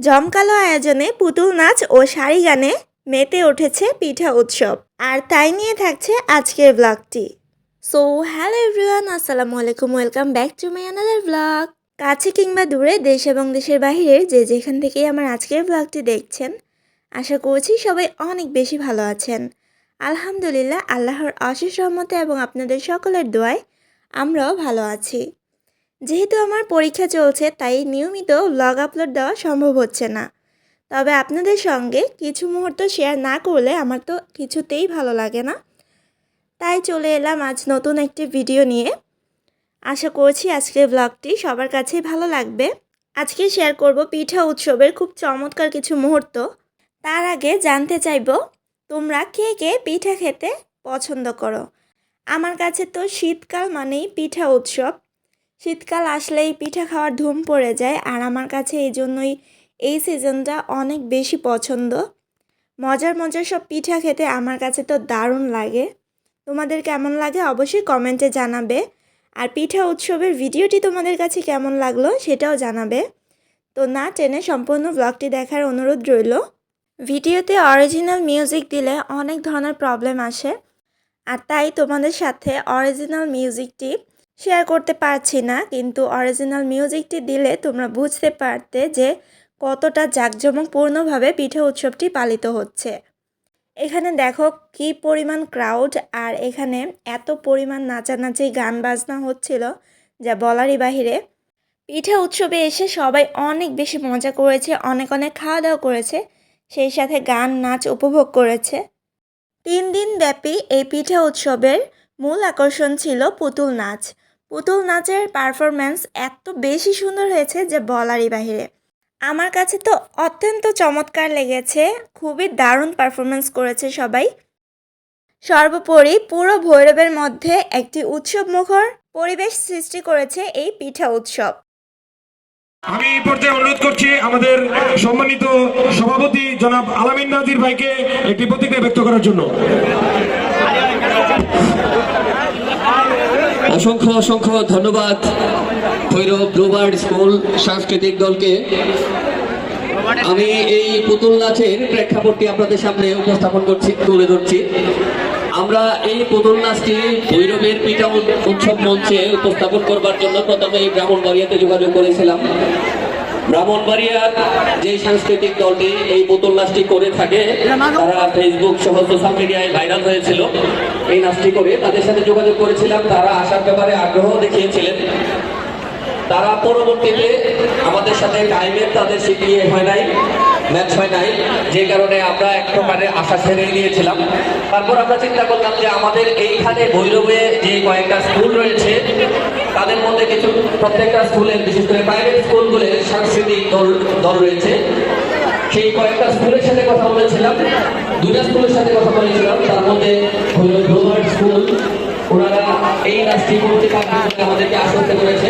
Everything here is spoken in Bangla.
জমকালো আয়োজনে পুতুল নাচ ও শাড়ি গানে মেতে উঠেছে পিঠা উৎসব। আর তাই নিয়ে থাকছে আজকের ব্লগটি সো হ্যালো এভরিওয়ান আসসালামু আলাইকুম welcome back to my another blog কাছে কিংবা দূরে দেশ এবং দেশের বাইরে যে যেখান থেকেই আমার আজকের ব্লগটি দেখছেন, আশা করছি সবাই অনেক বেশি ভালো আছেন। আলহামদুলিল্লাহ, আল্লাহর অশেষ রহমতে এবং আপনাদের সকলের দোয়ায় আমরাও ভালো আছি। যেহেতু আমার পরীক্ষা চলছে, তাই নিয়মিত ব্লগ আপলোড দেওয়া সম্ভব হচ্ছে না। তবে আপনাদের সঙ্গে কিছু মুহূর্ত শেয়ার না করলে আমার তো কিছুতেই ভালো লাগে না। তাই চলে এলাম আজ নতুন একটি ভিডিও নিয়ে। আশা করছি আজকের ব্লগটি সবার কাছেই ভালো লাগবে। আজকে শেয়ার করব পিঠা উৎসবের খুব চমৎকার কিছু মুহূর্ত। তার আগে জানতে চাইব, তোমরা কে কে পিঠা খেতে পছন্দ করো? আমার কাছে তো শীতকাল মানেই পিঠা উৎসব। শীতকাল আসলেই পিঠা খাওয়ার ধুম পড়ে যায় আর আমার কাছে এই জন্যই এই সিজনটা অনেক বেশি পছন্দ। মজার মজার সব পিঠা খেতে আমার কাছে তো দারুণ লাগে। তোমাদের কেমন লাগে অবশ্যই কমেন্টে জানাবে। আর পিঠা উৎসবের ভিডিওটি তোমাদের কাছে কেমন লাগল সেটাও জানাবে। তো না টেনে সম্পূর্ণ ব্লগটি দেখার অনুরোধ রইল। ভিডিওতে অরিজিনাল মিউজিক দিলে অনেক ধরনের প্রবলেম আসে। আর তাই তোমাদের সাথে অরিজিনাল মিউজিকটি শেয়ার করতে পারছি না, কিন্তু অরিজিনাল মিউজিকটি দিলে তোমরা বুঝতে পারতে যে কতটা জাঁকজমকপূর্ণভাবে পিঠে উৎসবটি পালিত হচ্ছে। এখানে দেখো কি পরিমাণ ক্রাউড আর এখানে এত পরিমাণ নাচানাচি গান বাজনা হচ্ছিল যা বলারই বাহিরে। পিঠে উৎসবে এসে সবাই অনেক বেশি মজা করেছে, অনেক অনেক খাওয়া দাওয়া করেছে, সেই সাথে গান, নাচ উপভোগ করেছে। তিন দিন ব্যাপী এই পিঠে উৎসবের মূল আকর্ষণ ছিল পুতুল নাচ। পুতুল নাচের পারফরম্যান্স এত বেশি সুন্দর হয়েছে যে বলারই বাহিরে। আমার কাছে তো অত্যন্ত চমৎকার লেগেছে, খুবই দারুণ পারফরমেন্স করেছে সবাই। সর্বোপরি পুরো ভৈরবের মধ্যে একটি উৎসব মুখর পরিবেশ সৃষ্টি করেছে এই পিঠা উৎসব। আমি এই পর্যায়ে অনুরোধ করছি আমাদের সম্মানিত সভাপতি জনাব আলামিন নাজির ভাইকে একটি প্রতিক্রিয়া ব্যক্ত করার জন্য। অসংখ্য অসংখ্য ধন্যবাদ ভৈরব রোবার্ট স্কুল সাংস্কৃতিক দলকে। আমি এই পুতুল নাচের প্রেক্ষাপটটি আপনাদের সামনে উপস্থাপন করছি, তুলে ধরছি। আমরা এই পুতুল নাচটি ভৈরবের পিঠা উৎসব মঞ্চে উপস্থাপন করবার জন্য প্রথমে এই ব্রাহ্মণবাড়িয়াতে যোগাযোগ করেছিলাম। ব্রাহ্মণবাড়িয়ার যে সাংস্কৃতিক দলটি এই পুতুল নাচটি করে থাকে, তারা ফেসবুক সহ সোশ্যাল মিডিয়ায় ভাইরাল হয়েছিল। এই নাচটি করে তাদের সাথে যোগাযোগ করেছিলাম। তারা আসার ব্যাপারে আগ্রহ দেখিয়েছিলেন। তারা পরবর্তীতে আমাদের সাথে টাইমের তাদের সিটিয়ে হয় নাই ম্যাচ হয় নাই। যে কারণে আমরা এক প্রকারে আশা ছেড়ে দিয়েছিলাম। তারপর আমরা চিন্তা করলাম যে আমাদের এইখানে ভৈরবে যে কয়েকটা স্কুল রয়েছে তাদের মধ্যে কিছু প্রত্যেকটা স্কুলে বিশেষ করে প্রাইভেট স্কুলগুলোর সাংস্কৃতিক দল দল রয়েছে। সেই কয়েকটা স্কুলের সাথে কথা বলেছিলাম দুটা স্কুলের সাথে কথা বলেছিলাম। তার মধ্যে হল গ্লোবাল স্কুল ওনারা এই নাচটি করতে পারবে আমাদেরকে আশ্বস্ত করেছে।